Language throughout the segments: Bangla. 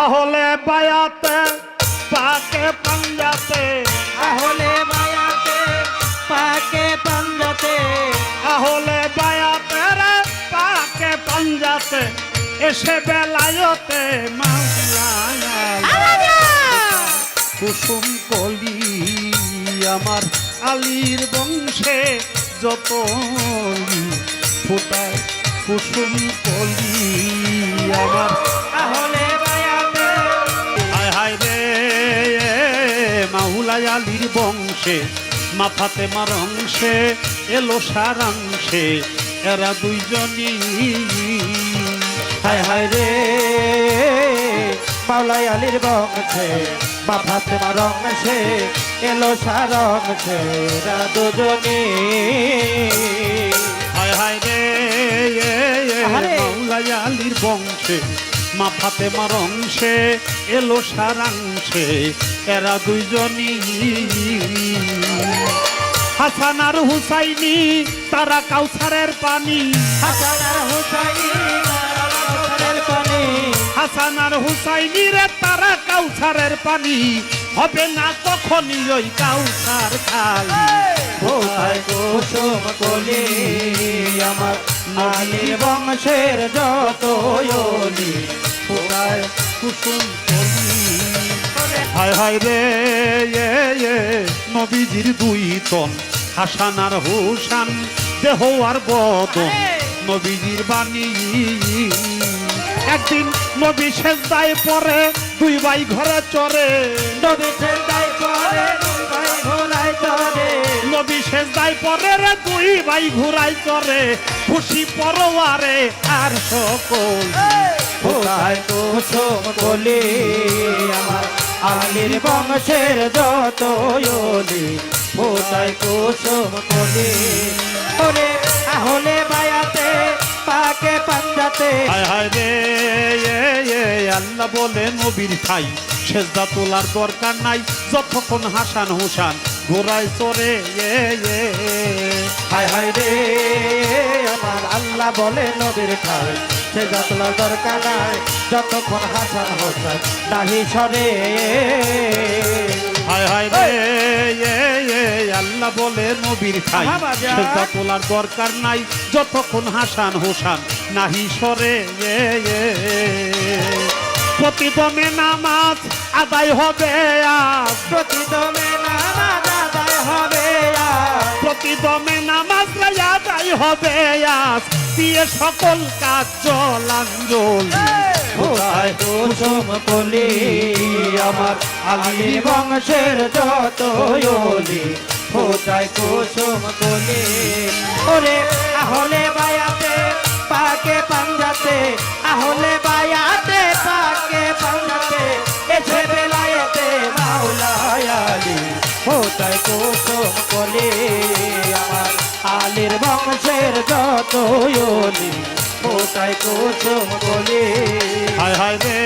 আহলে বায়াতে পাকে পাঞ্জাতে। আহলে বায়াতে পাকে পাঞ্জাতে। আহলে বায়াতে রে পাকে পাঞ্জাতে। এসে বেলায়তে মাওলানা। কুসুম কলি আমার আলীর বংশে যত ফোটায় কুসুম কলি আমার বংশে মাথাতে মারংশে এলো সারাংশে এরা দুইজনই হায় হায় রে মাওলাই আলীর বংশে বাফাতে রংশে এলো সারংশে এরা দুজনে হায় হায় রে। মাহুলাই আলীর বংশে মাথাতে মারংশে এলো সারাংশে এরা দুইজনই। হাসান আর হুসাইনি তারা কাউসারের পানি। হাসান আর হুসাইন পানি। হাসান আর হুসাইনি রে তারা কাউসারের পানি। হবে না কখনই ওই কাউসার খাই কোথায় কুসুম কলি? আমার বংশের যত কোথায় কুসুম হায় হায় রে নবীজির দুই তন হাসান আর হুসান দেহ আর বদন নবীজির বাণী। একদিন নবী শেষদায় পরে দুই ভাই ঘরে চরে নবী ছেড়াই পরে ভাই ঘোড়ায় নবী পরে রে দুই ভাই ঘুরাই চরে খুশি পরোয়ারে আর সকল কোথায় কুসুম কলি? আমার আলীর বংশের যত অলি কোথায় কুসুম কলি? ওরে আহলে বায়াতে পাকে পাঞ্জাতে। হায় হায় রে আল্লাহ বলে নবীর ঠাই। সেজদা তোলার দরকার নাই যতক্ষণ হাসান হুসান ঘোড়ায় চরে হায় হায় রে আমার বলে নবীর খাই সে যতলার দরকার নাই যতক্ষণ হাসান হোসেন নাহি সরে। হায় হায় রে আল্লাহ বলে নবীর আহা, সেজদা তোলার দরকার নাই যতক্ষণ হাসান হুসান নাহি সরে। প্রতিদমে নামাজ আদায় হবে আজ। প্রতিদমে নামাজ আদায় হবে আজ। প্রতিদমে নামাজ আদায় হবে আজ। দিয়ে সকল কাজ চলাঞ্জল আমার? আলী বংশের যত কোথায় কুসুম কলি? ওরে আহলে বায়াতে কোথায় কুসুম কলি আমার আলীর বংশের যত অলি কোথায় কুসুম কলি হায় হায় রে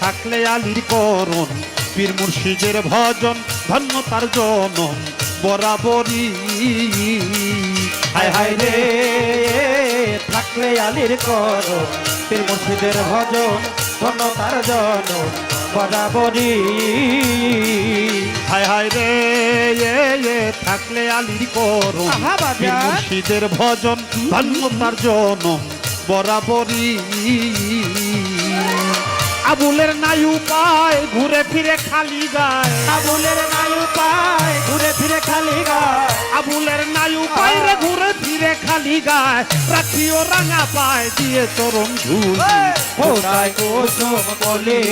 থাকলে আলির করণ, পীর মুর্শিদের ভজন, ধন্য তার জনম, বরাবরই। হায় হায় রে থাকলে আলির কর পীর মুর্শিদের ভজন, ধন্য তার জন বরাবরি থাকলে আলির করণ মুর্শিদের ভজন ধন্য তার জনম বরাবরই। আবুলের নাই উপায় ঘুরে ফিরে খালি গায়। আবুলের নাই উপায় ঘুরে ফিরে খালি গায়। আবুলের নাই উপায় রে ঘুরে ফিরে খালি গায়। রাখিও রাঙা পায় দিয়ে চরণ ধুল কোথায় কুসুম কলি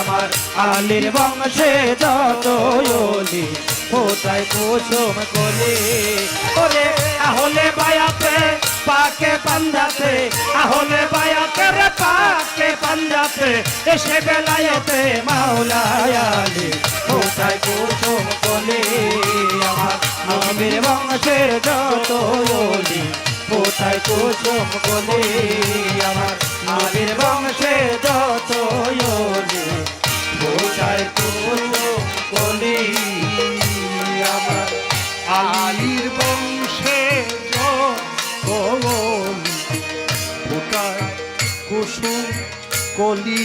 আমার আলির বংশে যত কোথায় কুসুম কলি ওরে আহলে বায়াতে পাকে পাঞ্জাতে আহলে বায়াতে রে পাকে পাঞ্জাতে, এসে বেলায়েতে মাওলায় আলী। কোথায় কুসুম কলি আমার নবীর বংশের যত অলি। কোথায় কুসুম কলি আমার নবীর বংশের যত কুসুম কলি।